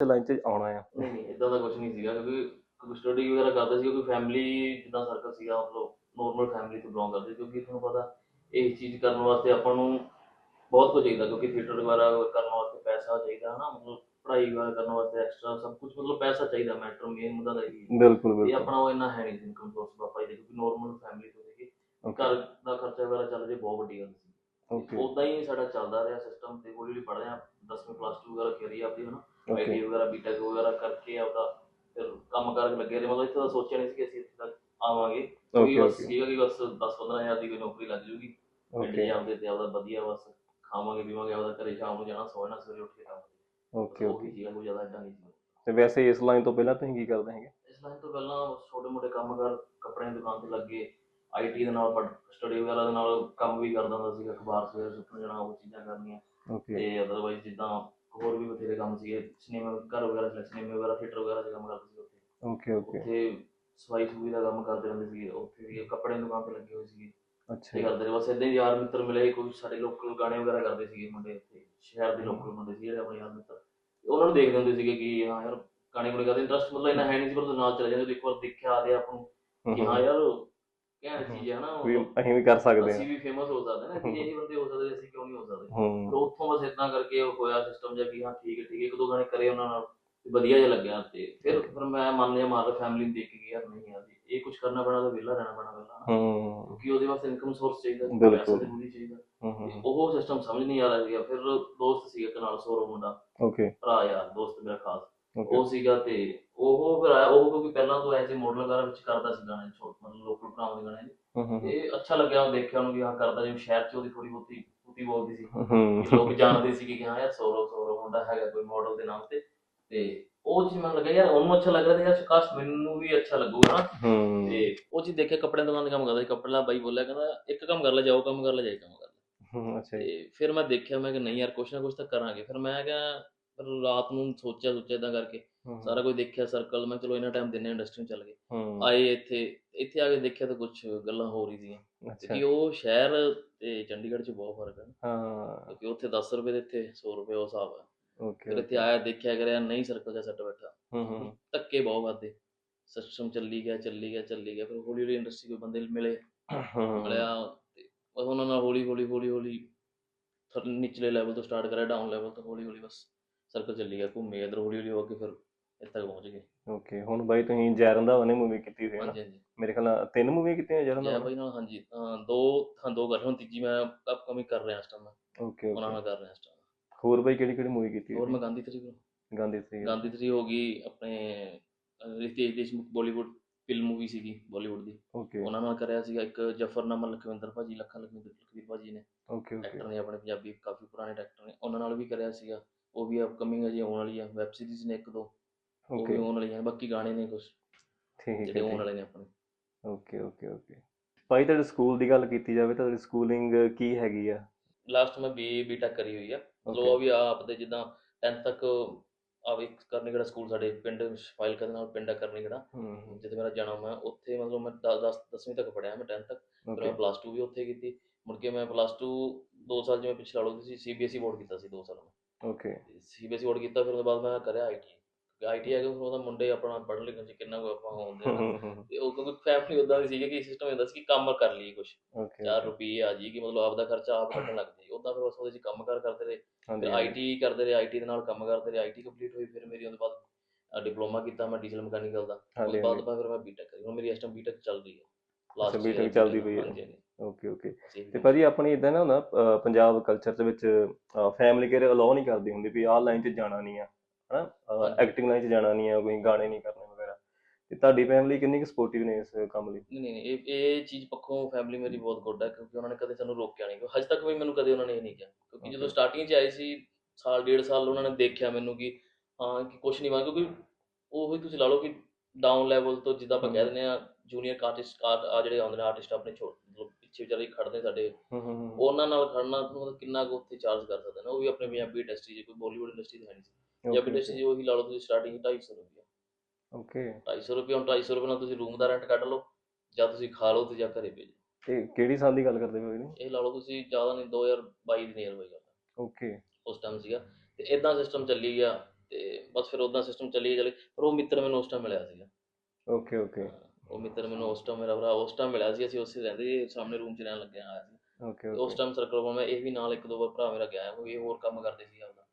Line 'ਚ ਆਉਣਾ ਆ। ਨਹੀਂ ਨਹੀਂ ਇਦਾਂ ਦਾ ਕੁਝ ਨਹੀਂ ਸੀਗਾ ਕਿਉਂਕਿ ਸਟੱਡੀ ਵਗੈਰਾ ਕਰਦੇ ਸੀ ਕਿਉਂਕਿ ਫੈਮਿਲੀ ਜਿੱਦਾਂ ਸਰਕਲ ਸੀਗਾ ਮਤਲਬ ਨੋਰਮਲ ਫੈਮਿਲੀ ਤੋਂ ਬਿਲੋਂਗ ਕਰਦੇ ਕਿਉਂਕਿ ਤੁਹਾਨੂੰ ਪਤਾ ਇਹ ਚੀਜ਼ ਕਰਨ ਵਾਸਤੇ ਆਪਾਂ ਨੂੰ ਬਹੁਤ ਕੁਝ ਚਾਹੀਦਾ ਕਿਉਂਕਿ ਥੀਏਟਰ ਵਗੈਰਾ ਕਰਨ ਵਾਸਤੇ ਪੈਸਾ ਚਾਹੀਦਾ ਹਨਾ ਮਤਲਬ ਪੜ੍ਹਾਈ ਵਗੈਰਾ ਕਰਨ ਵਾਸਤੇ ਐਕਸਟਰਾ ਸਭ ਕੁਝ ਮਤਲਬ ਪੈਸਾ ਚਾਹੀਦਾ ਮੈਟਰ ਮੇਨ ਮੁੱਦਾ ਤਾਂ ਇਹੀ ਹੈ। ਬਿਲਕੁਲ ਇਹ ਬਿਲਕੁਲ। ਆਪਣਾ ਉਹ ਇੰਨਾ ਹੈ ਨਹੀਂ ਇਨਕਮ ਸੋਰਸ ਪਾਪਾ ਜੀ ਕਿਉਂਕਿ ਨੋਰਮਲ ਫੈਮਿਲੀ ਤੋਂ ਸੀਗੇ ਘਰ ਦਾ ਖਰਚਾ ਵਗੈਰਾ ਚੱਲ ਜੇ ਬਹੁਤ ਵੱਡੀ ਗੱਲ ਸੀ। ਓਕੇ ਉਦਾਂ ਹੀ ਸਾਡਾ ਚੱਲਦਾ ਰਿਹਾ ਸਿਸਟਮ ਤੇ ਹੌਲੀ ਹੌਲੀ ਪੜ੍ਹਦੇ ਆ 10ਵੀਂ ਪਲੱਸ 2 ਵਗੈਰਾ ਕਰੀ ਆਪਦੀ ਹਨਾ। ਆਈਟੀ ਵਗੈਰਾ ਬੀਟੈਕ ਵਗੈਰਾ ਕਰਕੇ ਆਪਦਾ ਫਿਰ ਕੰਮ ਕਰਕੇ ਲੱਗੇ ਰਹੇ। ਮਤਲਬ ਇੱਥੇ ਤਾਂ ਸੋਚਿਆ ਨਹੀਂ ਸੀ ਕਿ ਅਸੀਂ ਇੱਥੇ ਤੱਕ ਆਵਾਂਗੇ। ਕੋਈ ਬਸ ਸੀਗਾ ਕਿ ਬਸ 10 ਹਜ਼ਾਰ ਦੀ ਕੋਈ ਨੌਕਰੀ ਲੱਗ ਜੂਗੀ। ਓਕੇ ਜਾਂਦੇ ਤੇ ਆਪਦਾ ਵਧੀਆ ਬਸ ਖਾਵਾਂਗੇ ਪੀਵਾਂਗੇ ਆਪਦਾ ਘਰੇ ਸ਼ਾਮ ਨੂੰ ਜਾਣਾ ਸੌਣਾ ਸਵੇਰੇ ਉੱਠ ਕੇ ਕੰਮ ਓਕੇ ਓਕੇ ਸੀਗਾ ਕੋਈ ਜ਼ਿਆਦਾ ਏਦਾਂ ਨਹੀਂ ਸੀ। ਤੇ ਵੈਸੇ ਇਸ ਲਾਈਨ ਤੋਂ ਪਹਿਲਾਂ ਤੁਸੀਂ ਕੀ ਕਰਦੇ ਹੈਗੇ ਇਸ ਲਾਈਨ ਤੋਂ ਪਹਿਲਾਂ ਛੋਟੇ ਮੋਟੇ ਕੰਮ ਕਰ ਕੱਪੜਿਆਂ ਦੀ ਦੁਕਾਨ ਤੇ ਲੱਗੇ। ਆਈਟੀ ਦੇ ਨਾਲ ਸਟੱਡੀ ਵਗੈਰਾ ਦੇ ਨਾਲ ਕੰਮ ਵੀ ਕਰਦਾ ਹੁੰਦਾ ਸੀ ਅਖਬਾਰ ਸਵੇਰੇ ਸੁੱਕਣ ਜਾਣਾ ਉਹ ਚੀਜ਼ਾਂ ਕਰਨੀਆਂ। ਓਕੇ ਤੇ ਅਦਰਵਾਈਜ਼ ਜਿੱਦਾਂ ਹੋਰ ਵੀ ਬਥੇਰੇ ਕੰਮ ਸੀਗੇ। ਸਿਨੇਮਾ ਘਰ ਵਗੈਰਾ ਚ ਸਿਨੇਮਾ ਵਗੈਰਾ ਥੀਏਟਰ ਵਗੈਰਾ ਚ ਕੰਮ ਕਰਦੇ ਸੀ ਉੱਥੇ। ਓਕੇ ਓਕੇ ਉੱਥੇ ਸਫ਼ਾਈ ਸਫੂਈ ਦਾ ਕੰਮ ਕਰਦੇ ਰਹਿੰਦੇ ਸੀ ਉੱਥੇ ਵੀ ਕੱਪੜੇ ਦੀ ਦੁਕਾਨ ਤੇ ਲੱਗੇ ਹੋਏ ਸੀਗੇ। ਅੱਛਾ। ਕਰਦੇ ਰਹੇ। ਬਸ ਏਦਾਂ ਹੀ ਯਾਰ ਮਿੱਤਰ ਮਿਲੇ ਕੋਈ ਸਾਡੇ ਲੋਕਲ ਗਾਣੇ ਵਗੈਰਾ ਕਰਦੇ ਸੀਗੇ ਮੁੰਡੇ ਇੱਥੇ ਸ਼ਹਿਰ ਦੇ ਲੋਕਲ ਮੁੰਡੇ ਸੀ ਜਿਹੜੇ ਆਪਣੇ ਯਾਰ ਮਿੱਤਰ। ਉਹਨਾਂ ਨੂੰ ਦੇਖਦੇ ਹੁੰਦੇ ਸੀਗੇ ਕਿ ਹਾਂ ਯਾਰ ਗਾਣੇ ਗੁਣੇ ਕਰਦੇ। ਇੰਟਰਸਟ ਮਤਲਬ ਇੰਨਾ ਹੈ ਨਹੀਂ ਸੀ ਪਰ ਨਾਲ ਚਲੇ ਜਾਂਦੇ। ਤੇ ਇੱਕ ਵਾਰ ਦੇਖਿਆ ਤੇ ਆਪ ਨੂੰ ਕਿ। ਹਾਂ ਯਾਰ ਕਿਆ ਚੀਜ਼ ਹੈ ਨਾ ਵੀ ਅਸੀਂ ਵੀ ਕਰ ਸਕਦੇ ਅਸੀਂ ਹਾਂ। ਵੀ ਫੇਮਸ ਹੋ ਸਕਦੇ ਨਾ ਕਿ ਇਹੀ ਬੰਦੇ ਹੋ ਸਕਦੇ ਅਸੀਂ ਕਿਉਂ ਨਹੀਂ ਹੋ ਸਕਦੇ? ਹੂੰ। ਫਿਰ ਉੱਥੋਂ ਬਸ ਇਦਾਂ ਕਰਕੇ ਉਹ ਹੋਇਆ ਸਿਸਟਮ ਜਿਹਾ ਕਿ ਹਾਂ ਠੀਕ ਹੈ ਠੀਕ ਹੈ ਇੱਕ ਦੋ ਗਾਣੇ ਕਰੇ ਉਹਨਾਂ ਨਾਲ ਤੇ ਵਧੀਆ ਜਿਹਾ ਲੱਗਿਆ ਤੇ ਫਿਰ ਫਿਰ ਮੈਂ ਮੰਨ ਲਿਆ ਮਾਰ ਫੈਮਿਲੀ ਨੂੰ ਦੇਖ ਕੇ ਕਿ ਯਾਰ ਨਹੀਂ ਯਾਰ ਜੀ, ਇਹ ਕੁਝ ਕਰਨਾ ਪੈਣਾ ਤਾਂ ਵਿਹਲਾ ਰਹਿਣਾ ਪੈਣਾ ਪਹਿਲਾਂ। ਨਾ। ਹੂੰ। ਕਿਉਂਕਿ ਉਹਦੇ ਵਾਸਤੇ ਇਨਕਮ ਸੋਰਸ ਚਾਹੀਦਾ ਬਿਲਕੁਲ। ਪੈਸਾ ਜ਼ਰੂਰੀ ਚਾਹੀਦਾ। ਹੂੰ, ਹੂੰ ਤੇ ਉਹ ਸਿਸਟਮ ਸਮਝ ਨਹੀਂ ਆ ਰਿਹਾ ਸੀਗਾ। ਫਿਰ ਦੋਸਤ ਸੀਗਾ ਇੱਕ ਨਾਲ ਸੌਰਵ ਮੁੰਡਾ। ਓਕੇ ਭਰਾ ਯਾਰ ਦੋਸਤ ਮੇਰਾ ਖਾਸ। ਓਕੇ ਉਹ ਸੀਗਾ ਤੇ ਉਹ ਫਿਰ ਆਇਆ ਉਹ ਕਿਉਂਕਿ ਪਹਿਲਾਂ ਤੋਂ ਐਸੇ ਮਾਡਲ ਵਗੈਰਾ ਵਿੱਚ ਕਰਦਾ ਸੀ ਗਾਣੇ ਛੋਟ ਮਤਲਬ ਲੋਕਲ ਭਰਾਵਾਂ ਦੇ ਗਾਣੇ। ਹੂੰ ਹੂੰ ਤੇ ਅੱਛਾ ਲੱਗਿਆ ਉਹ ਦੇਖਿਆ ਉਹਨੂੰ ਵੀ ਹਾਂ ਕਰਦਾ ਜਿਵੇਂ ਸ਼ਹਿਰ 'ਚ ਉਹਦੀ ਥੋੜੀ ਬਹੁਤੀ ਕੁੱਤੀ ਬੋਲਦੀ ਸੀ। ਹੂੰ ਕਿ ਲੋਕ ਜਾਣਦੇ ਸੀ ਕਿ ਹਾਂ ਯਾਰ ਸੌਰਵ ਸੌਰਵ ਮੁੰਡਾ ਹੈਗਾ ਕੋਈ ਮਾਡਲ ਦੇ ਨਾਮ ਤੇ। ਤੇ ਉਹ ਚੀਜ਼ ਮੈਨੂੰ ਲੱਗਾ ਯਾਰ ਉਹਨੂੰ ਅੱਛਾ ਲੱਗ ਰਿਹਾ ਤੇ ਯਾਰ ਕਾਸ਼ ਮੈਨੂੰ ਵੀ ਅੱਛਾ ਲੱਗੂਗਾ ਨਾ। ਹੂੰ। ਤੇ ਉਹ ਚੀਜ਼ ਦੇਖ ਕੇ ਕੱਪੜਿਆਂ ਦੀ ਦੁਕਾਨ ਤੇ ਕੰਮ ਕਰਦਾ ਸੀ। ਕੱਪੜੇ ਵਾਲਾ ਬਾਈ ਬੋਲਿਆ ਕਹਿੰਦਾ ਇੱਕ ਕੰਮ ਕਰ ਲੈ ਜਾਓ ਕੰਮ ਕਰ ਲੈ ਜਾਈ ਕੰਮ ਕਰ ਲੈ। ਹੂੰ ਅੱਛਾ ਜੀ। ਤੇ ਫਿਰ ਮੈਂ ਦੇਖਿਆ ਮੈਂ ਕਿ ਨਹੀਂ ਯਾਰ ਕੁਛ ਨਾ ਕੁਛ ਤਾਂ ਕਰਾਂਗੇ। ਫਿਰ ਮੈਂ ਕਿਹਾ ਫਿਰ ਰਾਤ ਨੂੰ ਸੋਚਿਆ ਸੋਚਿਆ ਇਦਾਂ ਕਰਕੇ ਸਾਰਾ ਕੁਝ ਦੇਖਿਆ ਸਰਕਲ ਮੈਂ ਚਲੋ ਇਹਨਾਂ ਟਾਈਮ ਦਿਨੇ ਇੰਡਸਟਰੀ ਚੱਲ ਗਏ। ਆਏ ਇੱਥੇ ਇੱਥੇ ਆ ਕੇ ਦੇਖਿਆ ਤਾਂ ਕੁਝ ਗੱਲਾਂ ਹੋ ਰਹੀ ਸੀਗੀਆਂ। ਕਿਉਂਕਿ ਉਹ ਸ਼ਹਿਰ ਤੇ ਚੰਡੀਗੜ੍ਹ 'ਚ ਬਹੁਤ ਫ਼ਰਕ ਹੈ। ਹਾਂ। ਕਿਉਂਕਿ ਉੱਥੇ 10 ਰੁਪਏ ਦੇ ਇੱਥੇ 100 ਰੁਪਏ ਉਹ ਹਿਸਾਬ ਹੈ ਓਕੇ ਫਿਰ ਇੱਥੇ ਆਇਆ ਦੇਖਿਆ ਕਰਿਆ ਨਹੀਂ ਸਰਕਲ ਜਿਹਾ ਸੱਟ ਬੈਠਾ। ਹੂੰ ਹੂੰ ਧੱਕੇ ਬਹੁਤ ਵੱਧਦੇ। ਸਿਸਟਮ ਚੱਲੀ ਗਿਆ ਚੱਲੀ ਗਿਆ ਚੱਲੀ ਗਿਆ ਫਿਰ ਹੌਲੀ ਹੌਲੀ ਇੰਡਸਟਰੀ ਕੋਈ ਬੰਦੇ ਮਿਲੇ। ਮਿਲਿਆ ਉਹਨਾਂ ਨਾਲ ਹੌਲੀ ਹੌਲੀ ਹੌਲੀ ਹੌਲੀ ਨਿਚਲੇ ਲੈਵਲ ਤੋਂ ਸਟਾਰਟ ਕਰਿਆ ਡਾਊਨ ਲੈਵਲ ਤੋਂ ਹੌਲੀ ਹੌਲੀ ਬਸ। ਸਰਕਲ ਚੱਲੀ ਗਿਆ ਘੁੰਮੇ ਇਧਰ ਹੌਲੀ ਹੌਲੀ ਹੋ ਕੇ ਫਿਰ ਇੱਥੇ ਪਹੁੰਚ ਗਏ। ਓਕੇ ਹੁਣ ਬਾਈ ਤੁਸੀਂ ਜੈ ਰੰਧਾਵਾ ਨੇ ਮੂਵੀ ਕੀਤੀ ਹੈ ਨਾ? ਹਾਂਜੀ ਹਾਂਜੀ। ਮੇਰੇ ਖਿਆਲ ਨਾਲ ਤਿੰਨ ਮੂਵੀਆਂ ਕੀਤੀਆਂ ਜੈ ਜੈ ਰੰਧਾਵਾ ਬਾਈ ਨਾਲ ਹਾਂਜੀ। ਅਹ ਦੋ ਹਾਂ ਦੋ ਕਰ ਹੁਣ ਤੀਜੀ ਮੈਂ ਅਪਕਮਿੰਗ ਕਰ ਰਿਹਾ ਇਸ ਟਾਈਮ ਓਕੇ ਉਹਨਾਂ ਓਕੇ ਨਾਲ ਕਰ ਰਿਹਾ ਇਸ ਟਾਈਮ ਹੋਰ ਬਾਈ ਕਿਹੜੀ ਕਿਹੜੀ ਮੂਵੀ ਕੀਤੀ ਹੋਰ ਮੈਂ ਗਾਂਧੀ ਤਰੀ ਕੋਲ ਗਾਂਧੀ ਸੀ ਗਾਂਧੀ ਤਰੀ ਹੋ ਗਈ ਆਪਣੇ ਅਹ Ritesh Deshmukh Bollywood film movie ਸੀਗੀ ਬਾਲੀਵੁੱਡ ਦੀ। ਓਕੇ ਉਹਨਾਂ ਨਾਲ ਕਰਿਆ ਸੀਗਾ ਇੱਕ ਜਫਰਨਾਮਾ ਲਖਵਿੰਦਰ ਭਾਜੀ ਲੱਖਾ ਲਖਵਿੰਦਰ ਲਖਵੀਰ ਭਾਜੀ ਨੇ। ਓਕੇ ਓਕੇ ਐਕਟਰ ਨੇ ਆਪਣੇ ਪੰਜਾਬੀ ਕਾਫੀ ਪੁਰਾਣੇ ਐਕਟਰ ਨੇ। ਉਹਨਾਂ ਨਾਲ ਵੀ ਕਰਿਆ ਸੀਗਾ। ਉਹ ਵੀ ਅਪਕਮਿੰਗ ਹੈ ਜੀ ਆਉਣ ਵਾਲੀ ਆ ਵੈਬ ਸੀਰੀਜ਼ ਨੇ ਇੱਕ ਦੋ ਉਹ ਵੀ ਓਕੇ ਆਉਣ ਵਾਲੀਆਂ ਬਾਕੀ ਗਾਣੇ ਨੇ ਕੁਝ ਠੀਕ ਜਿਹੜੇ ਹੈ ਆਉਣ। ਵਾਲੇ ਨੇ ਆਪਣੇ। ਓਕੇ ਓਕੇ ਓਕੇ ਭਾਈ ਤੁਹਾਡੇ ਸਕੂਲ ਦੀ ਗੱਲ ਕੀਤੀ ਜਾਵੇ ਤਾਂ ਤੁਹਾਡੀ ਸਕੂਲਿੰਗ ਕੀ ਹੈਗੀ ਆ? ਲਾਸਟ ਮੈਂ ਬੀ ਬੀਟੈਕ ਕਰੀ ਹੋਈ ਆ। ਮਤਲਬ. ਉਹ ਵੀ ਆਪ ਦੇ ਜਿੱਦਾਂ 10th ਤੱਕ ਆਵੇ ਕਰਨੀ ਕਿਹੜਾ ਸਕੂਲ ਸਾਡੇ ਪਿੰਡ ਫਾਈਲ ਕਰਨ ਨਾਲ ਪਿੰਡ ਆ ਕਰਨੀ ਕਿਹੜਾ ਹੂੰ। ਜਿੱਥੇ ਮੇਰਾ ਜਨਮ ਹੈ ਉੱਥੇ ਮਤਲਬ ਮੈਂ 10 10ਵੀਂ ਤੱਕ ਪੜਿਆ ਮੈਂ 10th ਤੱਕ। ਫਿਰ ਓਕੇ ਮੈਂ ਪਲੱਸ 2 ਵੀ ਉੱਥੇ ਕੀਤੀ। ਮੁੜ ਕੇ ਮੈਂ ਪਲੱਸ 2 2 ਸਾਲ ਜਿਵੇਂ ਪਿਛਲਾ ਲਓ ਤੁਸੀਂ ਸੀਬੀਐਸਈ ਬੋਰਡ ਕੀਤਾ ਸੀ 2 ਸਾਲ ਮੈਂ। ਓਕੇ ਸੀਬੀਐਸਈ ਬੋਰਡ ਕੀਤਾ ਫਿਰ ਉਹਦੇ ਬਾਅਦ ਮੈਂ ਕਰਿਆ ਆਈਟੀ ਆਈਟੀ ਆ ਕੇ ਫਿਰ ਉਹਦਾ ਮੁੰਡੇ ਆਪਣਾ ਪੜ੍ਹਨ ਲਿਖਣ ਚ ਕਿੰਨਾ ਕੋ ਆਪਾਂ ਹੁੰਦੇ ਆ ਤੇ ਉਹ ਕਿਉਂਕਿ ਫੈਮਿਲੀ ਉਦਾਂ ਦੀ ਸੀਗੀ ਕਿ ਸਿਸਟਮ ਹੁੰਦਾ ਸੀ ਕਿ ਕੰਮ ਕਰ ਲਈਏ ਕੁਝ ਓਕੇ 4 ਰੁਪਏ ਆ ਜੀ ਕਿ ਮਤਲਬ ਆਪਦਾ ਖਰਚਾ ਆਪ ਕੱਢਣ ਲੱਗ ਜਾਈ ਉਦਾਂ ਫਿਰ ਬਸ ਉਹਦੇ ਚ ਕੰਮ ਕਾਰ ਕਰਦੇ ਰਹੇ। ਫਿਰ ਆਈਟੀ ਕਰਦੇ ਰਹੇ ਆਈਟੀ ਦੇ ਨਾਲ ਕੰਮ ਕਰਦੇ ਰਹੇ। ਆਈਟੀ ਕੰਪਲੀਟ ਹੋਈ ਫਿਰ ਮੇਰੀ ਉਹਦੇ ਬਾਅਦ ਡਿਪਲੋਮਾ ਕੀਤਾ ਮੈਂ ਡੀਜ਼ਲ ਮਕੈਨੀਕਲ ਦਾ। ਹਾਂਜੀ ਉਹਦੇ ਬਾਅਦ ਬਾਅਦ ਫਿਰ ਮੈਂ ਬੀਟੈਕ ਕਰੀ। ਹੁਣ ਮੇਰੀ ਇਸ ਟਾਈਮ ਬੀਟੈਕ ਚੱਲ ਰਹੀ ਹੈ। B.Tech year ਚੱਲਦੀ ਪਈ ਹੈ। ਓਕੇ ਓਕੇ ਤੇ। ਭਾਜੀ ਆਪਣੀ ਇਦਾਂ ਨਾ ਹੁੰਦਾ ਅਹ ਪੰਜਾਬ ਕਲਚਰ ਦੇ ਵਿੱਚ ਫੈਮਿਲੀ ਕੇਅਰ ਅਲਾਉ ਨਹੀਂ ਕਰਦੀ ਹੁੰਦੀ ਵੀ ਆਹ ਲਾਈਨ 'ਚ ਜਾਣਾ ਨਹੀਂ ਆ ਹਨਾ। ਐਕਟਿੰਗ ਲਾਈਨ 'ਚ ਜਾਣਾ ਨਹੀਂ ਆ ਕੋਈ ਗਾਣੇ ਨਹੀਂ ਕਰਨੇ ਵਗੈਰਾ ਤੇ ਤੁਹਾਡੀ ਫੈਮਿਲੀ ਕਿੰਨੀ ਕੁ ਸਪੋਰਟਿਵ ਨੇ ਇਸ ਕੰਮ ਲਈ ਨਹੀਂ ਨਹੀਂ ਇਹ ਇਹ ਚੀਜ਼ ਪੱਖੋਂ ਫੈਮਿਲੀ ਮੇਰੀ ਬਹੁਤ ਗੁੱਡ ਹੈ ਕਿਉਂਕਿ ਉਹਨਾਂ ਨੇ ਕਦੇ ਸਾਨੂੰ ਰੋਕਿਆ ਨਹੀਂ ਹਜੇ ਤੱਕ ਵੀ ਮੈਨੂੰ ਕਦੇ ਉਹਨਾਂ ਨੇ ਇਹ ਨਹੀਂ ਕਿਹਾ ਕਿਉਂਕਿ ਜਦੋਂ. ਸਟਾਰਟਿੰਗ 'ਚ ਆਏ ਸੀ ਸਾਲ ਡੇਢ ਸਾਲ ਉਹਨਾਂ ਨੇ ਦੇਖਿਆ ਮੈਨੂੰ ਕਿ ਹਾਂ ਕਿ ਕੁਝ ਨਹੀਂ ਵਾ ਕਿਉਂਕਿ ਉਹ ਹੀ ਤੁਸੀਂ ਲਾ ਲਓ ਕਿ ਡਾਊਨ ਲੈਵਲ ਤੋਂ ਜਿੱਦਾਂ ਆਪਾਂ ਕਹਿ। ਦਿੰਦੇ ਆ ਜੂਨੀਅਰ ਆਰਟਿਸਟ ਆ ਜਿਹੜੇ ਆਉਂਦੇ ਨੇ ਆਰਟਿਸਟ ਆਪਣੇ ਛੋਟ ਮਤਲਬ ਪਿੱਛੇ ਵਿਚਾਰੇ ਖੜਦੇ ਸਾਡੇ। ਹੂੰ ਹੂੰ ਹੂੰ। ਉਹਨਾਂ ਨਾਲ ਖੜਨਾ ਤੁਹਾਨੂੰ ਕਿੰਨਾ ਕੁ ਉੱਥੇ ਚਾਰਜ ਕਰ ਸਕਦੇ ਨੇ। ਉਹ ਵੀ ਆਪਣੇ ਪੰਜਾਬੀ ਇੰਡਸਟਰੀ 'ਚ ਕੋਈ ਬਾਲੀਵੁੱਡ ਇੰਡਸਟਰੀ ਹੈ ਨਹੀਂ ਸੀ। ਪੰਜਾਬੀ ਇੰਡਸਟਰੀ 'ਚ ਉਹੀ ਲਾ ਲਓ ਤੁਸੀਂ ਸਟਾਰਟਿੰਗ 250 ਰੁਪਏ ਓਕੇ 250 ਰੁਪਏ ਹੁਣ 250 ਰੁਪਏ ਨਾਲ ਤੁਸੀਂ ਰੂਮ ਦਾ ਰੈਂਟ ਕੱਢ ਲਓ ਜਾਂ ਤੁਸੀਂ ਖਾ ਲਓ ਤੇ ਜਾਂ ਘਰੇ ਭੇਜੋ। ਤੇ ਕਿਹੜੀ ਸਾਲ ਦੀ ਗੱਲ ਕਰਦੇ ਹੋ ਇਹਦੀ? ਇਹ ਲਾ ਲਓ ਤੁਸੀਂ ਜ਼ਿਆਦਾ ਨਹੀਂ 2022 ਦੀ ਨੀਅਰ ਹੋਈ ਗੱਲ ਓਕੇ ਉਸ ਟਾਈਮ ਸੀਗਾ। ਤੇ ਇਦਾਂ ਸਿਸਟਮ ਚੱਲੀ ਗਿਆ ਤੇ ਬਸ ਫਿਰ ਉਦਾਂ ਸਿਸਟਮ ਚੱਲੀ ਚੱਲੇ ਪਰ ਉਹ ਮਿੱਤਰ ਮੈਨੂੰ ਉਸ ਟਾਈਮ ਮਿਲਿਆ ਸੀਗਾ। ਓਕੇ ਓਕੇ ਉਹ ਮਿੱਤਰ ਮੈਨੂੰ ਉਸ ਟਾਈਮ ਮੇਰਾ ਭਰਾ ਉਸ ਟਾਈਮ ਮਿਲਿਆ ਸੀ ਅਸੀਂ ਉਸੇ ਰਹਿੰਦੇ ਸੀ ਸਾਹਮਣੇ ਰੂਮ 'ਚ ਰਹਿਣ ਲੱਗਿਆ ਆਇਆ ਸੀ। ਓਕੇ ਉਸ ਟਾਈਮ ਸਰਕਲ ਕੋਲ ਮੈਂ ਇਹ ਵੀ ਨਾਲ ਇੱਕ ਦੋ ਵਾਰ ਭਰਾ ਮੇਰਾ ਗਿਆ ਉਹ ਇਹ ਹੋਰ ਕੰਮ ਕਰਦੇ ਸੀ ਆਪਦਾ।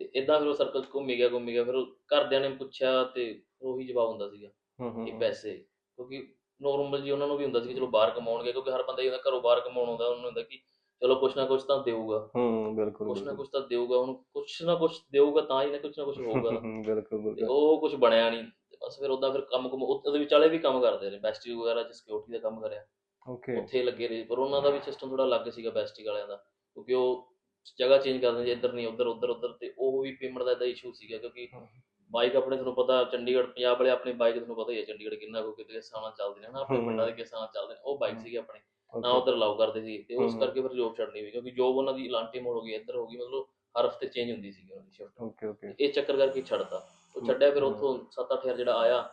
ਤੇ ਇਦਾਂ ਫਿਰ ਉਹ ਸਰਕਲ 'ਚ ਘੁੰਮੀ ਗਿਆ ਘੁੰਮੀ ਗਿਆ ਫਿਰ ਘਰਦਿਆਂ ਨੇ ਪੁੱਛਿਆ ਤੇ ਉਹੀ ਜਵਾਬ ਹੁੰਦਾ ਸੀਗਾ ਹੂੰ ਹੂੰ ਕਿ ਪੈਸੇ ਕਿਉਂਕਿ ਨੋਰਮਲ ਜੀ ਉਹਨਾਂ ਨੂੰ ਵੀ ਹੁੰਦਾ ਸੀ ਕਿ ਚਲੋ ਬਾਹਰ ਕਮਾਉਣਗੇ ਕਿਉਂਕਿ ਹਰ ਬੰਦਾ ਜਿਹੜਾ ਘਰੋਂ ਬਾਹਰ ਕਮਾਉਣ ਆਉਂਦਾ ਉਹਨੂੰ ਹੁੰਦਾ ਕਿ ਚਲੋ ਕੁਛ ਨਾ ਕੁਛ ਤਾਂ ਦੇਊਗਾ। ਹੂੰ ਬਿਲਕੁਲ ਕੁਛ ਨਾ ਕੁਛ ਤਾਂ ਦੇਊਗਾ ਉਹਨੂੰ ਕੁਛ ਨਾ ਕੁਛ ਦੇਊਗਾ ਤਾਂ ਹੀ ਨਾ ਕੁਛ ਨਾ ਕੁਛ ਹੋਊਗਾ। ਹੂੰ, ਬਿਲਕੁਲ ਉਹ ਕੁਝ ਬਣਿਆ ਨਹੀਂ ਬਸ ਫਿਰ ਉਦਾਂ ਫਿਰ ਕੰਮ ਕੁਮ ਉਹਦੇ ਵਿਚਾਲੇ ਵੀ ਕੰਮ ਕਰਦੇ ਰਹੇ ਬੈਸਟੀ ਵਗੈਰਾ ਚ ਸਿਕਿਉਰਿਟੀ ਦਾ ਕੰਮ ਕਰਿਆ ਓਕੇ ਉੱਥੇ ਲੱਗੇ ਰਹੇ ਪਰ ਉਹਨਾਂ ਦਾ ਵੀ ਸਿਸਟਮ ਥੋੜਾ ਅਲੱਗ ਸੀਗਾ ਬੈਸਟੀ ਵਾਲਿਆਂ ਦਾ ਕਿਉਂਕਿ ਉਹ ਜਗ੍ਹਾ ਚੇਂਜ ਕਰਦੇ ਸੀ ਇੱਧਰ ਨਹੀਂ ਉੱਧਰ ਉੱਧਰ ਉੱਧਰ ਤੇ ਉਹ ਵੀ ਪੇਮੈਂਟ ਦਾ ਇਦਾਂ ਇਸ਼ੂ ਸੀਗਾ ਕਿਉਂਕਿ। ਬਾਈਕ ਆਪਣੇ ਤੁਹਾਨੂੰ ਪਤਾ ਚੰਡੀਗੜ੍ਹ ਪੰਜਾਬ ਵਾਲੇ ਆਪਣੀ ਬਾਈਕ ਤੁਹਾਨੂੰ ਪਤਾ ਹੀ ਹੈ ਚੰਡੀਗੜ੍ਹ ਕਿੰਨਾ ਕੋ ਕਿਤੇ ਨਾਲ ਚੱਲਦੇ ਨੇ ਹਨਾ ਆਪਣੇ। ਪਿੰਡਾਂ ਦੇ ਕਿਸ ਨਾਲ ਚੱਲਦੇ ਨੇ ਉਹ ਬਾਈਕ। ਸੀਗੀ ਆਪਣੀ ਨਾ ਉੱਧਰ ਅਲਾਉ ਕਰਦੇ ਸੀ ਤੇ ਉਸ। ਕਰਕੇ ਫਿਰ ਜੋਬ ਛੱਡਣੀ ਵੀ ਕਿਉਂਕਿ ਜੋਬ ਉਹਨਾਂ ਦੀ ਲਾਂਟੇ ਮੋੜ ਹੋ ਗਈ ਇੱਧਰ ਹੋ ਗਈ ਮਤਲਬ ਹਰ ਹਫ਼ਤੇ ਚੇਂਜ ਹੁੰਦੀ ਸੀਗੀ ਉਹਨਾਂ ਦੀ ਸ਼ਿਫਟ ਓਕੇ ਓਕੇ ਇਹ ਚੱਕਰ ਕਰਕੇ ਛੱਡਤਾ ਉਹ ਛੱਡਿਆ ਫਿਰ। ਉੱਥੋਂ 7-8000 ਜਿਹੜਾ ਆਇਆ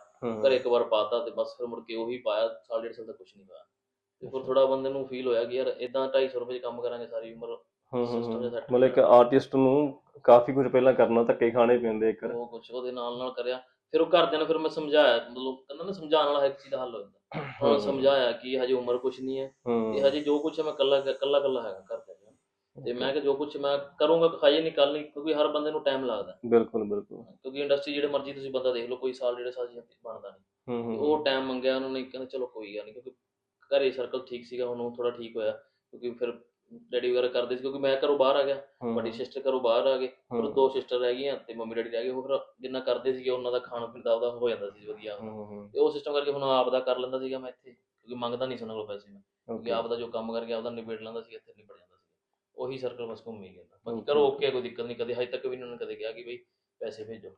ਘਰੇ ਇੱਕ ਵਾਰ ਪਾਤਾ ਤੇ ਬਸ ਫਿਰ ਮੁੜ ਕੇ ਉਹੀ ਪਾਇਆ ਸਾਲ ਡੇਢ ਸਾਲ ਤੱਕ ਕੁਝ ਨਹੀਂ ਪਾਇਆ ਤੇ ਫਿਰ। ਥੋੜਾ ਬੰਦੇ ਨੂੰ ਫੀਲ ਹੋਇਆ ਕਿ ਯਾਰ ਇਦਾਂ 250 ਰੁਪਏ 'ਚ ਕੰਮ ਕਰਾਂਗੇ ਸਾਰੀ ਉਮਰ ਮਤਲਬ ਇੱਕ ਆਰਟਿਸਟ ਨੂੰ ਕਾਫੀ ਕੁਝ ਪਹਿਲਾਂ ਕਰਨਾ ਧੱਕੇ ਖਾਣੇ ਪੈਂਦੇ ਇੱਕ। ਉਹ ਕੁਝ ਉਹਦੇ ਨਾਲ ਨਾਲ ਕਰਿਆ। ਫਿਰ ਉਹ ਘਰਦਿਆਂ ਨੂੰ ਫਿਰ ਮੈਂ ਸਮਝਾਇਆ ਮਤਲਬ ਕਹਿੰਦਾ ਨਾ ਸਮਝਾਉਣ ਵਾਲਾ ਹਰ ਇੱਕ ਚੀਜ਼ ਦਾ ਹੱਲ ਹੋ। ਜਾਂਦਾ ਉਹਨਾਂ ਸਮਝਾਇਆ ਕਿ ਹਜੇ ਉਮਰ ਕੁਝ ਨਹੀਂ ਹੈ ਤੇ ਹਜੇ ਜੋ ਕੁਝ ਹੈ ਮੈਂ ਕੱਲਾ ਕੱਲਾ ਕੱਲਾ ਹੈਗਾ ਘਰਦਿਆਂ ਦਾ ਤੇ ਮੈਂ ਕਿ ਜੋ ਕੁਝ ਮੈਂ ਕਰੂੰਗਾ ਹਜੇ ਨਹੀਂ ਕੱਲ ਨਹੀਂ ਕਿਉਂਕਿ ਹਰ ਬੰਦੇ ਨੂੰ ਟਾਈਮ ਲੱਗਦਾ। ਬਿਲਕੁਲ ਬਿਲਕੁਲ। ਕਿਉਂਕਿ ਇੰਡਸਟਰੀ ਜਿਹੜੇ ਮਰਜ਼ੀ ਤੁਸੀਂ ਬੰਦਾ ਦੇਖ ਲਓ ਕੋਈ ਸਾਲ ਡੇਢ ਸਾਲ ਚ ਬਣਦਾ ਨਹੀਂ। ਉਹ ਟਾਈਮ ਮੰਗਿਆ ਉਹਨਾਂ ਨੇ ਕਹਿੰਦੇ ਚਲੋ ਕੋਈ ਗੱਲ ਨਹੀਂ ਕਿਉਂਕਿ ਘਰੇ ਸਰਕਲ ਠੀਕ ਸੀਗਾ ਹੁਣ ਉਹ ਥੋੜਾ ਠੀਕ ਹੋਇਆ ਕਿਉਂਕਿ ਫਿਰ ਡੈਡੀ ਵਗੈਰਾ ਕਰਦੇ ਸੀ ਕਿਉਂਕਿ ਮੈਂ ਘਰੋਂ ਬਾਹਰ ਆ ਗਿਆ ਵੱਡੀ ਸਿਸਟਰ ਘਰੋਂ ਬਾਹਰ ਆ ਗਏ ਫਿਰ ਦੋ ਸਿਸਟਰ ਰਹਿ ਗਈਆਂ ਤੇ ਮੰਮੀ ਡੈਡੀ ਰਹਿ ਗਏ ਉਹ ਫਿਰ ਜਿੰਨਾ ਕਰਦੇ ਸੀਗੇ ਉਹਨਾਂ ਦਾ ਖਾਣਾ ਪੀਣਾ ਉਹਦਾ ਹੋ ਜਾਂਦਾ ਸੀ ਵਧੀਆ। ਤੇ ਉਹ ਸਿਸਟਮ ਕਰਕੇ ਹੁਣ ਆਪ ਦਾ ਕਰ ਲੈਂਦਾ ਸੀਗਾ ਮੈਂ ਇੱਥੇ ਕਿਉਂਕਿ ਮੰਗਦਾ ਨਹੀਂ ਸੀ ਉਹਨਾਂ ਕੋਲ ਪੈਸੇ ਮੈਂ ਕਿਉਂਕਿ ਆਪ ਦਾ ਜੋ ਕੰਮ ਕਰਕੇ ਆਪਦਾ ਨਿਬੇੜ ਲੈਂਦਾ ਸੀ ਇੱਥੇ ਨਿਬੜ ਜਾਂਦਾ। ਉਹੀ ਸਰਕਲ ਬਸ ਘੁੰਮੀ ਗਿਆ ਬਾਕੀ. ਕਰੋ ਓਕੇ ਕੋਈ ਦਿੱਕਤ ਨਹੀਂ। ਕਦੇ ਹਜੇ ਤੱਕ ਵੀ ਇਹਨਾਂ ਨੇ ਕਦੇ ਕਿਹਾ ਕਿ ਬਈ ਪੈਸੇ ਭੇਜੋ।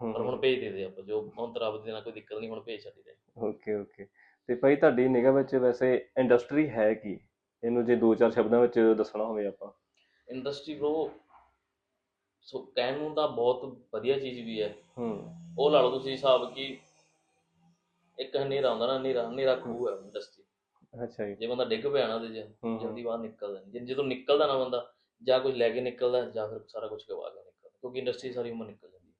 ਪਰ ਹੁਣ ਭੇਜ ਦੇ ਦੇ ਆਪਾਂ ਜੋ ਹੁਣ ਤਾਂ ਰੱਬ ਦੇ ਨਾਲ ਕੋਈ ਦਿੱਕਤ ਨਹੀਂ ਹੁਣ ਭੇਜ ਛੱਡੀ ਦੇ। ਓਕੇ ਓਕੇ ਤੇ ਭਾਈ ਤੁਹਾਡੀ ਨਿਗਾਹ ਵਿੱਚ ਵੈਸੇ ਇੰਡਸਟਰੀ ਹੈ ਕੀ? ਇਹਨੂੰ ਜੇ ਦੋ ਚਾਰ ਸ਼ਬਦਾਂ ਵਿੱਚ ਦੱਸਣਾ ਹੋਵੇ ਆਪਾਂ। ਇੰਡਸਟਰੀ ਬ్రో ਸੋ ਕਹਿਣ ਨੂੰ ਤਾਂ ਬਹੁਤ ਵਧੀਆ ਚੀਜ਼ ਵੀ ਹੈ। ਹੂੰ। ਉਹ ਲਾ ਲਓ ਤੁਸੀਂ ਹਿਸਾਬ ਕਿ ਇੱਕ ਹਨੇਰਾ ਹੁੰਦਾ ਨਾ ਹਨੇਰਾ ਹਨੇਰਾ ਖੂਹ ਹੈ ਇੰਡਸਟਰੀ ਅੱਛਾ ਜੀ। ਜੇ ਬੰਦਾ ਡਿੱਗ ਪਿਆ ਨਾ ਉਹਦੇ 'ਚ ਹੂੰ ਹੂੰ, ਜਲਦੀ ਬਾਹਰ ਨਿਕਲਦਾ ਨਹੀਂ ਜੇ- ਜਦੋਂ ਨਿਕਲਦਾ ਨਾ ਬੰਦਾ ਜਾਂ ਕੁਝ ਲੈ ਕੇ ਨਿਕਲਦਾ ਜਾਂ ਫਿਰ ਸਾਰਾ ਕੁਝ ਗਵਾ ਕੇ ਨਿਕਲਦਾ ਕਿਉਂਕਿ ਇੰਡਸਟਰੀ ਸਾਰੀ ਉਮਰ ਨਿਕਲ ਜਾਂਦੀ ਹੈ।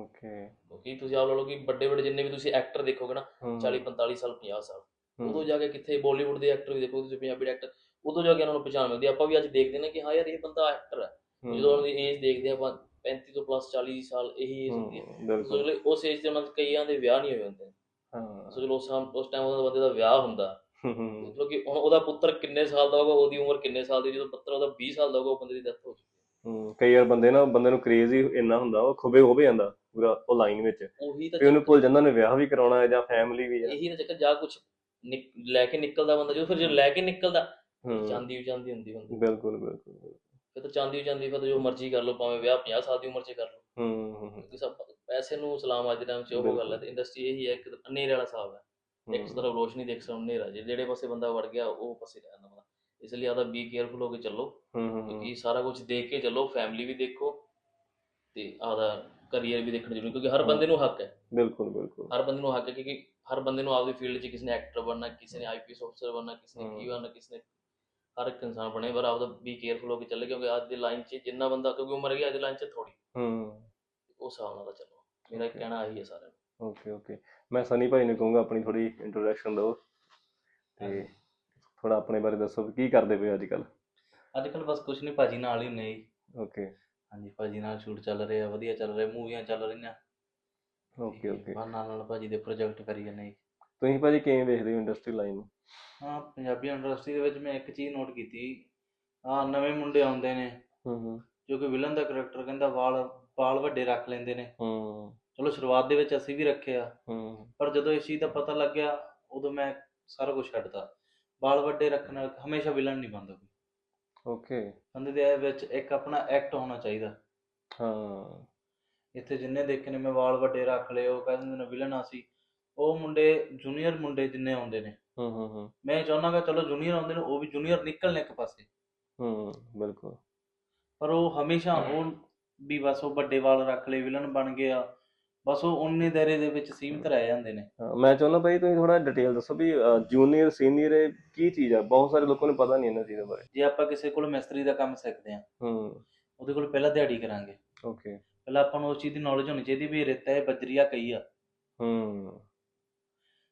ਓਕੇ। ਕਿਉਂਕਿ ਤੁਸੀਂ ਆਪ ਲਾ ਲਓ ਕਿ ਵੱਡੇ ਵੱਡੇ ਜਿੰਨੇ ਵੀ ਤੁਸੀਂ ਐਕਟਰ ਦੇਖੋਗੇ ਨਾ ਹੂੰ। 40 45 ਸਾਲ 50 ਸਾਲ ਹੂੰ, ਉਦੋਂ ਜਾ ਕੇ ਕਿੱਥੇ ਬਾਲੀਵੁੱਡ ਦੇ ਐਕਟਰ ਵੀ ਦੇਖੋ ਤੁਸੀਂ ਪੰਜਾਬੀ ਐਕਟਰ ਉਦੋਂ ਜਾ ਕੇ ਉਹਨਾਂ ਨੂੰ ਪਛਾਣ ਮਿਲਦੀ ਹੈ। ਆਪਾਂ ਵੀ ਅੱਜ ਦੇਖਦੇ ਨੇ ਕਿ ਹਾਂ ਯਾਰ ਇਹ ਬੰਦਾ ਐਕਟਰ ਹੈ। ਹੂੰ, ਜਦੋਂ ਉਹਨਾਂ ਦੀ ਏਜ ਦੇਖਦੇ ਆਪਾਂ 35 ਤੋਂ ਪਲੱਸ 40 ਸਾਲ ਇਹੀ ਏਜ ਹੁੰਦੀ ਹੈ। ਹੂੰ, ਸੋ ਬਿਲਕੁਲ। ਅਗਲੇ ਉਸ ਏਜ ਤੇ ਉਹਨਾਂ ਦੇ ਕਈਆਂ ਦੇ ਵਿਆਹ ਨਹੀਂ ਹੋਏ ਹੁੰਦੇ। ਹਾਂ। ਸੋ ਜਦੋਂ ਉਸ ਟਾਈਮ ਉਸ ਟਾਈਮ ਬੰਦੇ ਦਾ ਵਿਆਹ ਹੁੰਦਾ। ਹੂੰ, ਹੂੰ, ਮਤਲਬ ਕਿ ਹੁਣ ਉਹਦਾ ਪੁੱਤਰ ਕਿੰਨੇ ਸਾਲ ਦਾ ਹੋਗਾ ਉਹਦੀ ਉਮਰ ਕਿੰਨੇ ਸਾਲ ਦੀ ਜਦੋਂ ਪੁੱਤਰ ਉਹਦਾ 20 ਸਾਲ ਦਾ ਹੋਗਾ ਉਹ ਬੰਦੇ ਦੀ ਡੈਥ ਹੋ ਚੁੱਕੀ ਹੂੰ। ਕਈ ਵਾਰ ਬੰਦੇ ਨਾ ਬੰਦੇ ਨੂੰ ਕ੍ਰੇਜ਼ ਹੀ ਇੰਨਾ ਹੁੰਦਾ ਉਹ ਖੁਬੇ ਹੋ ਜਾਂਦਾ ਪੂਰਾ ਉਹ ਲਾਈਨ ਵਿੱਚ। ਉਹੀ ਤਾਂ ਵੀ ਉਹਨੂੰ ਭੁੱਲ ਜਾਂਦਾ ਉਹਨੇ ਵਿਆਹ ਵੀ ਕਰਾਉਣਾ ਹੈ ਜਾਂ ਫੈਮਿਲੀ ਵੀ ਹੈ। ਇਹੀ ਤਾਂ ਚੱਕਰ ਜਾ ਕੁਝ ਲੈ ਕੇ ਨਿਕਲਦਾ ਬੰਦਾ ਜਦੋਂ ਫਿਰ ਜਦੋਂ ਲੈ ਕੇ ਨਿਕਲਦਾ ਹੂੰ। ਚਾਂਦੀ ਵੀ ਚਾਂਦੀ ਹੁੰਦੀ ਹੁੰਦੀ। ਬਿਲਕੁਲ ਬਿਲਕੁਲ ਫਿਰ ਤਾਂ ਚਾਂਦੀ ਵੀ ਚਾਂਦੀ ਫਿਰ ਤਾਂ ਜੋ ਮਰਜ਼ੀ ਕਰ ਲਓ ਭਾਵੇਂ ਵਿਆਹ 50 ਸਾਲ ਦੀ ਉਮਰ 'ਚ ਕਰ ਲਓ। ਹੂੰ ਹੂੰ, ਹੂੰ। ਕਿਉਂਕਿ ਸਭ ਪੈਸੇ ਨੂੰ ਸਲਾਮ ਅੱਜ ਦੇ ਟਾਈਮ 'ਚ ਉਹ। ਗੱਲ ਹੈ ਤੇ ਇੰਡਸਟਰੀ ਇਹੀ ਹੈ ਇੱਕ ਹਨੇਰੇ ਵਾਲਾ ਹਿਸਾਬ ਹੈ। ਇੱਕ ਤਰਫ ਰੋਸ਼ਨੀ ਦੇਖ ਸਕ ਹਨੇਰਾ ਜੇ ਜਿਹੜੇ ਪਾਸੇ ਬੰਦਾ ਵੜ ਗਿਆ ਉਹ ਪਾਸੇ ਰਹਿ ਜਾਂਦਾ ਬੰਦਾ। ਇਸ ਲਈ ਆਦਾ ਬੀ ਕੇਅਰਫੁਲ ਹੋ ਕੇ ਚੱਲੋ। ਹੂੰ, ਹੂੰ, ਹੂੰ, ਕਿਉਂਕਿ ਸਾਰਾ ਕੁਝ ਦੇਖ ਕੇ ਚੱਲੋ ਫੈਮਿਲੀ ਵੀ ਦੇਖੋ ਤੇ ਆਦਾ ਕਰੀਅਰ ਵੀ ਦੇਖਣਾ ਜ਼ਰੂਰੀ ਕਿਉਂਕਿ ਹਰ ਬੰਦੇ ਨੂੰ ਹੱਕ ਹੈ। ਬਿਲਕੁਲ ਬਿਲਕੁਲ। ਹਰ ਬੰਦੇ ਨੂੰ ਹੱਕ ਹੈ ਕਿਉਂਕਿ ਹਰ ਬੰਦੇ ਨੂੰ ਆਪਦੀ ਫੀਲਡ 'ਚ ਕਿਸੇ ਨੇ ਐਕਟਰ ਬਣਨਾ ਕਿਸੇ ਨੇ ਆਈਪੀਐਸ ਅਫਸਰ ਬਣਨਾ ਕਿਸੇ ਨੇ। ਕੀ ਬਣਨਾ ਕਿਸੇ ਨੇ ਹਰ ਇੱਕ ਇਨਸਾਨ ਬਣੇ ਪਰ ਆਪਦਾ ਬੀ ਕੇਅਰਫੁਲ ਹੋ ਕੇ ਚੱਲੇ ਕਿਉਂਕਿ ਅੱਜ ਦੀ ਲਾਈਨ 'ਚ ਜਿੰਨਾ ਬੰਦਾ ਕਿਉਂਕਿ ਉਮਰ ਹੈਗੀ ਅੱਜ ਦੀ ਲਾਈਨ 'ਚ ਥੋੜੀ ਹੂੰ। ਉਸ ਹਿਸਾਬ ਨਾਲ ਚੱਲੋ। ਮੇਰਾ. ਕਹਿਣਾ ਆਹੀ ਹੈ ਸਾਰਿਆਂ ਨੂੰ। ਓਕੇ ਓਕੇ ਮੈਂ ਸਨੀ ਭਾਈ ਨੂੰ ਕਹੂੰਗਾ ਆਪਣੀ ਥੋੜੀ ਇੰਟਰੋਡਕਸ਼ਨ ਦਿਓ ਤੇ ਥੋੜਾ ਆਪਣੇ ਬਾਰੇ ਦੱਸੋ ਵੀ ਕੀ ਕਰਦੇ ਪਏ ਅੱਜ ਕੱਲ ਅੱਜ ਕੱਲ ਬਸ ਕੁਛ ਨਹੀਂ ਭਾਜੀ ਨਾਲ ਹੀ ਜੀ। ਓਕੇ ਹਾਂਜੀ ਭਾਜੀ ਨਾਲ ਸ਼ੂਟ ਚੱਲ ਰਿਹਾ ਵਧੀਆ ਚੱਲ ਰਿਹਾ ਮੂਵੀਆਂ ਚੱਲ ਰਹੀਆਂ। ਓਕੇ ਓਕੇ ਬਸ ਨਾਲ ਨਾਲ ਭਾਜੀ ਦੇ ਪ੍ਰੋਜੈਕਟ ਕਰੀ ਜਾਂਦੇ ਜੀ। ਤੁਸੀਂ ਭਾਜੀ ਕਿਵੇਂ ਦੇਖਦੇ ਹੋ ਇੰਡਸਟਰੀ ਲਾਈਨ ਨੂੰ ਹਾਂ ਪੰਜਾਬੀ ਇੰਡਸਟਰੀ ਦੇ ਵਿੱਚ ਮੈਂ ਇੱਕ ਚੀਜ਼ ਨੋਟ ਕੀਤੀ। ਆ ਨਵੇਂ ਮੁੰਡੇ ਆਉਂਦੇ ਨੇ ਹੂੰ ਹੂੰ। ਜੋ ਕਿ ਵਿਲਨ ਦਾ ਕਰੈਕਟਰ ਕਹਿੰਦਾ ਵਾਲ ਵਾਲ ਵੱਡੇ ਰੱਖ ਲੈਂਦੇ ਨੇ। ਹੂੰ। ਚਲੋ ਸ਼ੁਰੂਆਤ ਦੇ ਵਿੱਚ ਅਸੀਂ ਵੀ ਰੱਖਿਆ ਹੂੰ। ਪਰ ਜਦੋਂ ਇਸ ਚੀਜ਼ ਦਾ ਪਤਾ ਲੱਗਿਆ ਉਦੋਂ ਮੈਂ ਸਾਰਾ ਕੁਝ ਛੱਡਤਾ। ਵਾਲ ਵੱਡੇ ਰੱਖਣਾ ਹਮੇਸ਼ਾ ਵਿਲਨ ਨਹੀਂ ਬਣਦਾ ਕੋਈ। ਓਕੇ ਬੰਦੇ ਦੇ ਵਿੱਚ ਇੱਕ ਆਪਣਾ ਐਕਟ ਹੋਣਾ ਚਾਹੀਦਾ। ਹਾਂ। ਇੱਥੇ ਜਿੰਨੇ ਦੇਖੇ ਨੇ ਮੈਂ ਵਾਲ ਵੱਡੇ ਰੱਖ ਲਏ ਉਹ ਕਹਿੰਦੇ ਨੇ ਵਿਲਨ ਆ ਸੀ ਉਹ ਮੁੰਡੇ ਜੂਨੀਅਰ ਮੁੰਡੇ ਜਿੰਨੇ ਆਉਂਦੇ ਨੇ। ਹੂੰ ਹੂੰ ਹੂੰ। ਮੈਂ ਚਾਹੁੰਦਾਗਾ ਚਲੋ ਜੂਨੀਅਰ ਆਉਂਦੇ ਨੇ ਉਹ ਵੀ ਜੂਨੀਅਰ ਨਿਕਲਣ ਇੱਕ ਪਾਸੇ। ਹੂੰ ਬਿਲਕੁਲ। ਪਰ ਉਹ ਹਮੇਸ਼ਾ ਉਹ ਵੀ ਬਸ ਉਹ ਵੱਡੇ ਵਾਲ ਰੱਖ ਲਏ ਵਿਲਨ ਬਣ ਗਏ ਆ। ਬਸ ਉਹ ਉਨੇ ਦਾਇਰੇ ਦੇ ਵਿੱਚ ਸੀਮਿਤ ਰਹਿ ਜਾਂਦੇ ਨੇ। ਹਾਂ, ਮੈਂ ਚਾਹੁੰਦਾ ਭਾਈ ਤੁਸੀਂ ਥੋੜਾ ਡਿਟੇਲ ਦੱਸੋ ਵੀ ਜੂਨੀਅਰ ਸੀਨੀਅਰ ਕੀ ਚੀਜ਼ ਆ? ਬਹੁਤ ਸਾਰੇ ਲੋਕਾਂ ਨੂੰ ਪਤਾ ਨਹੀਂ ਇਹਨਾਂ ਚੀਜ਼ਾਂ ਬਾਰੇ। ਜੇ ਆਪਾਂ ਕਿਸੇ ਕੋਲ ਮਿਸਤਰੀ ਦਾ ਕੰਮ ਸਿੱਖਦੇ ਆ ਹੂੰ। ਉਹਦੇ ਕੋਲ ਪਹਿਲਾਂ ਦਿਹਾੜੀ ਕਰਾਂਗੇ। ਓਕੇ ਪਹਿਲਾਂ ਆਪਾਂ ਨੂੰ ਉਸ ਚੀਜ਼ ਦੀ ਨੌਲੇਜ ਹੋਣੀ ਚਾਹੀਦੀ ਵੀ ਇਹ ਰੇਤਾ ਹੈ ਬਜਰੀਆ ਕਈ ਆ। ਹੂੰ।